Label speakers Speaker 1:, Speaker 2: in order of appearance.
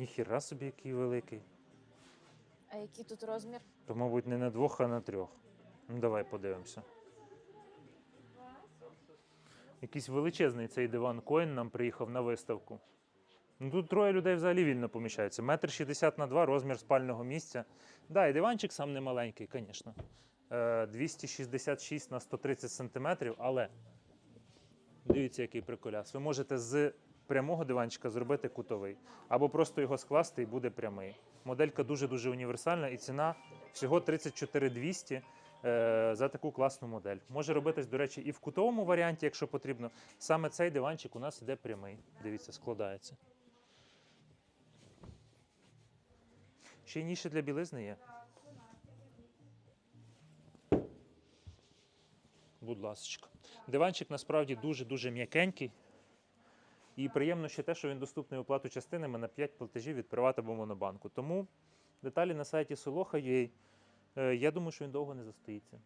Speaker 1: Ніхіра собі який великий.
Speaker 2: А який тут розмір?
Speaker 1: То, мабуть, не на двох, а на трьох. Ну, давай подивимося. Якийсь величезний цей диван Коін нам приїхав на виставку. Ну, тут троє людей взагалі вільно поміщаються. Метр шістдесят на два, розмір спального місця. Да, і диванчик сам не маленький, звісно. Е, 266 на 130 сантиметрів, але дивіться, який приколяс. Ви можете з прямого диванчика зробити кутовий, або просто його скласти і буде прямий. Моделька дуже-дуже універсальна і ціна всього 34 200 е, за таку класну модель. Може робитись, до речі, і в кутовому варіанті, якщо потрібно. Саме цей диванчик у нас іде прямий. Дивіться, складається. Ще й ніші для білизни є. Будь ласка. Диванчик насправді дуже-дуже м'якенький. І приємно ще те, що він доступний оплату частинами на 5 платежів від Приват або Монобанку. Тому деталі на сайті Soloha.ua. є, Я думаю, що він довго не застоїться.